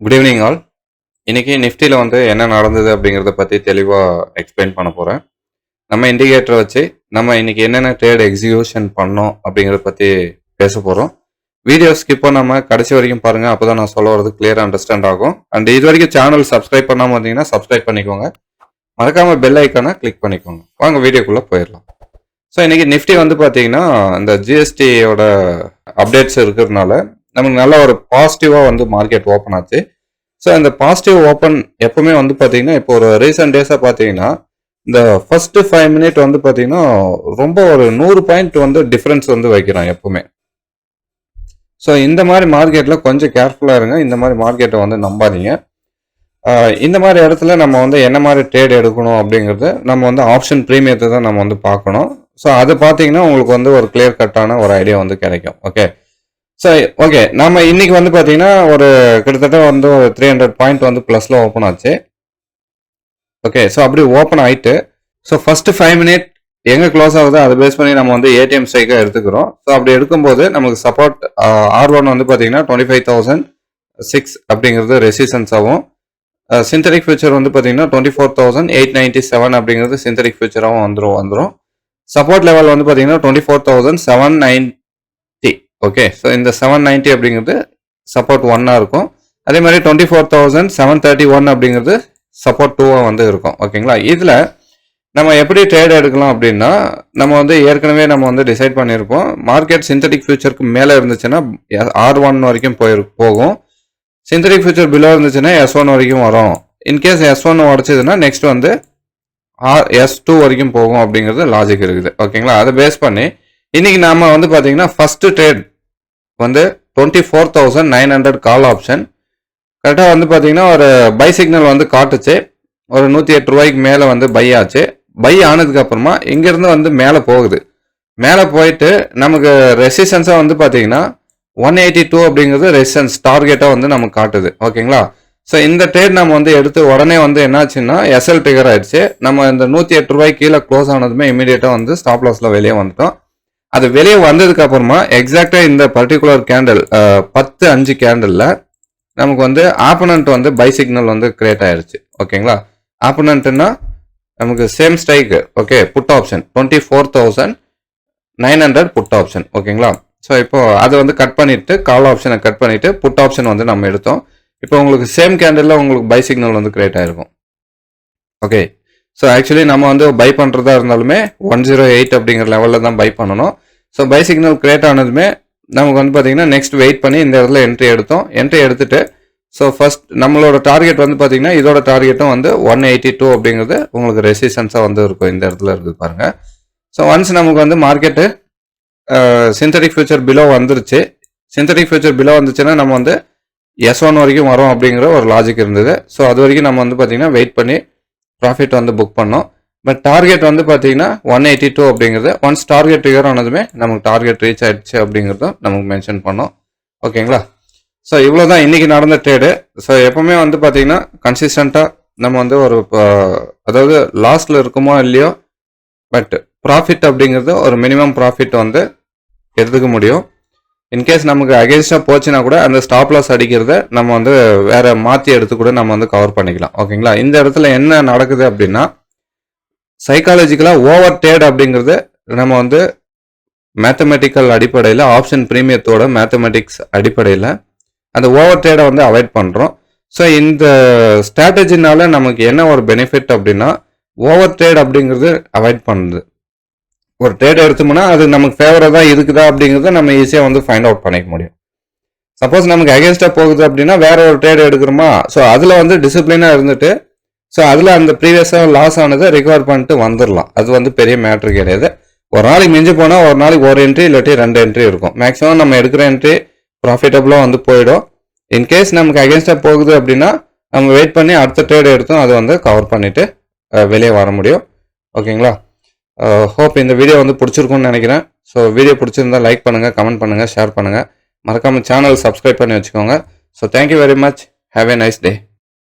Good evening all இன்னைக்கு நிஃப்டியில் வந்து என்ன நடந்தது அப்படிங்கிறத பற்றி தெளிவாக எக்ஸ்பிளைன் பண்ண போகிறேன் நம்ம இண்டிகேட்டரை வச்சு நம்ம இன்னைக்கு என்னென்ன ட்ரேட் எக்ஸிக்யூஷன் பண்ணோம் அப்படிங்கிறத பற்றி பேச போகிறோம் வீடியோ ஸ்கிப் பண்ணாமல் கடைசி வரைக்கும் பாருங்கள் அப்போ தான் நான் சொல்ல வரது கிளியராக அண்டர்ஸ்டாண்ட் ஆகும். அண்ட் இது வரைக்கும் சேனல் சப்ஸ்கிரைப் பண்ணாமல் வந்தீங்கன்னா சப்ஸ்கிரைப் பண்ணிக்கோங்க. மறக்காமல் பெல் ஐக்கானை கிளிக் பண்ணிக்கோங்க. வாங்க வீடியோக்குள்ளே போயிடலாம். ஸோ இன்னைக்கு நிஃப்டி வந்து பார்த்தீங்கன்னா இந்த ஜிஎஸ்டியோட அப்டேட்ஸ் இருக்கிறதுனால நமக்கு நல்ல ஒரு பாசிட்டிவாக வந்து மார்க்கெட் ஓப்பன் ஆச்சு. ஸோ இந்த பாசிட்டிவ் ஓப்பன் எப்பவுமே வந்து பார்த்தீங்கன்னா இப்போ ஒரு ரீசெண்ட் டேஸாக பார்த்தீங்கன்னா இந்த ஃபர்ஸ்ட் ஃபைவ் மினிட் வந்து பார்த்தீங்கன்னா ரொம்ப ஒரு நூறு பாயிண்ட் வந்து டிஃப்ரென்ஸ் வந்து வைக்கிறோம் எப்பவுமே. ஸோ இந்த மாதிரி மார்க்கெட்டில் கொஞ்சம் கேர்ஃபுல்லாக இருங்க. இந்த மாதிரி மார்க்கெட்டை வந்து நம்பாதீங்க. இந்த மாதிரி இடத்துல நம்ம வந்து என்ன மாதிரி ட்ரேட் எடுக்கணும் அப்படிங்கிறது நம்ம வந்து ஆப்ஷன் ப்ரீமியத்தை தான் நம்ம வந்து பார்க்கணும். ஸோ அது பார்த்தீங்கன்னா உங்களுக்கு வந்து ஒரு கிளியர் கட்டான ஒரு ஐடியா வந்து கிடைக்கும். ஓகே ஸோ ஓகே நம்ம இன்னைக்கு வந்து பார்த்தீங்கன்னா ஒரு கிட்டத்தட்ட வந்து ஒரு த்ரீ ஹண்ட்ரட் பாயிண்ட் வந்து ப்ளஸில் ஓப்பன் ஆச்சு. ஓகே ஸோ அப்படி ஓப்பன் ஆகிட்டு ஸோ ஃபஸ்ட்டு ஃபைவ் மினிட் எங்கே க்ளோஸ் ஆகுதோ அதை பேஸ் பண்ணி நம்ம வந்து ஏடிஎம் ஸ்ட்ரைக்காக எடுத்துக்கிறோம். ஸோ அப்படி எடுக்கும்போது நமக்கு சப்போர்ட் ஆர் ஒன் வந்து பார்த்தீங்கன்னா டுவெண்ட்டி ஃபைவ் தௌசண்ட் சிக்ஸ் அப்படிங்கிறது ரெசிஸ்டன்ஸ் ஆகும் சிந்தடிக் ஃபியூச்சர் வந்து பார்த்தீங்கன்னா twenty four thousand eight ninety seven அப்படிங்கிறது சிந்தடிக் ஃபியூச்சராகவும் வந்துடும் வந்துடும் சப்போர்ட் லெவல் வந்து பார்த்தீங்கன்னா twenty four thousand seven nine okay so இந்த செவன் நைன்ட்டி அப்படிங்கிறது சப்போர்ட் ஒன்னாக இருக்கும். அதே மாதிரி twenty four thousand seven thirty one அப்படிங்கிறது சப்போர்ட் டூவாக வந்து இருக்கும். ஓகேங்களா இதில் நம்ம எப்படி ட்ரேட் எடுக்கலாம் அப்படின்னா நம்ம வந்து ஏற்கனவே நம்ம வந்து டிசைட் பண்ணியிருப்போம். மார்க்கெட் சிந்தட்டிக் ஃபியூச்சருக்கு மேலே இருந்துச்சுன்னா ஆர் ஒன் வரைக்கும் போயிரு போகும். சிந்தடிக் ஃபியூச்சர் பிலோ இருந்துச்சுன்னா எஸ் ஒன் வரைக்கும் வரும். இன்கேஸ் எஸ் ஒன் உடச்சதுன்னா நெக்ஸ்ட் வந்து ஆர் எஸ் டூ வரைக்கும் போகும் அப்படிங்கிறது லாஜிக் இருக்குது. ஓகேங்களா அதை பேஸ் பண்ணி இன்னைக்கு நாம வந்து பார்த்தீங்கன்னா ஃபர்ஸ்ட் ட்ரேட் வந்து twenty four thousand nine hundred call option கரெக்டாக வந்து பார்த்தீங்கன்னா ஒரு பை சிக்னல் வந்து காட்டுச்சு. ஒரு நூற்றி எட்டு ரூபாய்க்கு மேலே வந்து பை ஆச்சு. பை ஆனதுக்கப்புறமா இங்கேருந்து வந்து மேலே போகுது. மேலே போயிட்டு நமக்கு ரெசிஸ்டன்ஸாக வந்து பார்த்தீங்கன்னா ஒன் எயிட்டி டூ அப்படிங்கிறது ரெசிஸ்டன்ஸ் டார்கெட்டாக வந்து நமக்கு காட்டுது. ஓகேங்களா? ஸோ இந்த ட்ரேட் நம்ம வந்து எடுத்து உடனே வந்து என்னாச்சுன்னா எஸ்எல் டிகர் ஆயிடுச்சு. நம்ம இந்த நூற்றி எட்டு ரூபாய் கீழே க்ளோஸ் ஆனதுமே இமீடியட்டாக வந்து ஸ்டாப் லாஸில் வெளியே வந்துட்டோம். அது வெளியே வந்ததுக்கு அப்புறமா எக்ஸாக்டா இந்த பர்டிகுலர் கேண்டில் பத்து அஞ்சு கேண்டிலில் நமக்கு வந்து ஆப்பனண்ட் வந்து பை சிக்னல் வந்து கிரியேட் ஆயிருச்சு. ஓகேங்களா? ஆப்பனண்ட்னா நமக்கு same strike okay put option twenty four thousand nine hundred put option ஓகேங்களா? ஸோ இப்போ அதை வந்து கட் பண்ணிட்டு கால் ஆப்ஷனை கட் பண்ணிட்டு புட் ஆப்ஷன் வந்து நம்ம எடுத்தோம். இப்போ உங்களுக்கு சேம் கேண்டில் உங்களுக்கு பை சிக்னல் வந்து கிரியேட் ஆயிருக்கும். ஓகே ஸோ ஆக்சுவலி நம்ம வந்து பை பண்ணுறதா இருந்தாலுமே ஒன் ஜீரோ எயிட் அப்படிங்கிற லெவலில் தான் பை பண்ணணும். ஸோ பை சிக்னல் கிரியேட் ஆனதுமே நமக்கு வந்து பார்த்தீங்கன்னா நெக்ஸ்ட் வெயிட் பண்ணி இந்த இடத்துல என்ட்ரி எடுத்தோம். என்ட்ரி எடுத்துட்டு ஸோ ஃபஸ்ட் நம்மளோட டார்கெட் வந்து பார்த்தீங்கன்னா இதோட டார்கெட்டும் வந்து ஒன் எயிட்டி டூ அப்படிங்கிறது உங்களுக்கு ரெசிஸ்டன்ஸாக வந்து இருக்கும். இந்த இடத்துல இருக்குது பாருங்கள் ஸோ ஒன்ஸ் நமக்கு வந்து மார்க்கெட்டு சிந்தட்டிக் ஃபியூச்சர் பிலோ வந்துருச்சு. சிந்தட்டிக் ஃபியூச்சர் பிலோ வந்துச்சுன்னா நம்ம வந்து எஸ் ஒன் வரைக்கும் வரும் அப்படிங்கிற ஒரு லாஜிக் இருந்தது. ஸோ அது வரைக்கும் நம்ம வந்து பார்த்திங்கன்னா வெயிட் பண்ணி ப்ராஃபிட் வந்து புக் பண்ணோம். பட் டார்கெட் வந்து பார்த்தீங்கன்னா ஒன் எயிட்டி டூ அப்படிங்கிறது. ஒன்ஸ் டார்கெட் ட்ரிகர் ஆனதுமே நமக்கு டார்கெட் ரீச் ஆயிடுச்சு அப்படிங்கிறதும் நமக்கு மென்ஷன் பண்ணோம். ஓகேங்களா? ஸோ இவ்வளோ தான் இன்றைக்கி நடந்த ட்ரேடு ஸோ எப்போவுமே வந்து பார்த்தீங்கன்னா கன்சிஸ்டண்ட்டாக நம்ம வந்து ஒரு அதாவது லாஸ்ட்ல இருக்குமோ இல்லையோ பட் ப்ராஃபிட் அப்படிங்கிறது ஒரு மினிமம் ப்ராஃபிட் வந்து எடுத்துக்க முடியும். இன்கேஸ் நமக்கு அகேன்ஸ்டாக போச்சுன்னா கூட அந்த ஸ்டாப் லாஸ் அடிக்கிறத நம்ம வந்து வேற மாற்றி எடுத்து கூட நம்ம வந்து கவர் பண்ணிக்கலாம். ஓகேங்களா? இந்த இடத்துல என்ன நடக்குது அப்படின்னா சைக்காலஜிக்கலாக ஓவர் டேட் அப்படிங்கிறது நம்ம வந்து மேத்தமெட்டிக்கல் அடிப்படையில் ஆப்ஷன் ப்ரீமியத்தோட மேத்தமெட்டிக்ஸ் அடிப்படையில் அந்த ஓவர் டேடை வந்து அவாய்ட் பண்ணுறோம் ஸோ இந்த ஸ்ட்ராட்டஜினால நமக்கு என்ன ஒரு பெனிஃபிட் அப்படின்னா ஓவர் ட்ரேட் அப்படிங்கிறது அவாய்ட் பண்ணுது. ஒரு ட்ரேட் எடுத்தோம்னா அது நமக்கு ஃபேவராக தான் இருக்குதா அப்படிங்கிறத நம்ம ஈஸியாக வந்து ஃபைண்ட் அவுட் பண்ணிக்க முடியும். சப்போஸ் நமக்கு அகேன்ஸ்டாக போகுது அப்படின்னா வேற ஒரு ட்ரேட் எடுக்கிறோமா? ஸோ அதில் வந்து டிசிப்ளினாக இருந்துட்டு ஸோ அதில் அந்த ப்ரீவியஸாக லாஸ் ஆனதை ரிகவர் பண்ணிட்டு வந்துடலாம் அது வந்து பெரிய மேட்ரு கிடையாது. ஒரு நாளைக்கு மிஞ்சி போனால் ஒரு நாளைக்கு ஒரு என்ட்ரி இல்லாட்டி ரெண்டு என்ட்ரி இருக்கும். மேக்ஸிமம் நம்ம எடுக்கிற என்ட்ரி ப்ராஃபிட்டபுளாக வந்து போயிடும். இன்கேஸ் நமக்கு அகேன்ஸ்டாக போகுது அப்படின்னா நம்ம வெயிட் பண்ணி அடுத்த ட்ரேட் எடுத்தும் அதை வந்து கவர் பண்ணிவிட்டு வெளியே வர முடியும். ஓகேங்களா ஹோப் இந்த வீடியோ வந்து பிடிச்சிருக்கும்னு நினைக்கிறேன். ஸோ வீடியோ பிடிச்சிருந்தா லைக் பண்ணுங்கள் கமெண்ட் பண்ணுங்கள் ஷேர் பண்ணுங்கள் மறக்காமல் சேனல் சப்ஸ்கிரைப் பண்ணி வச்சுக்கோங்க. So thank you very much have a nice day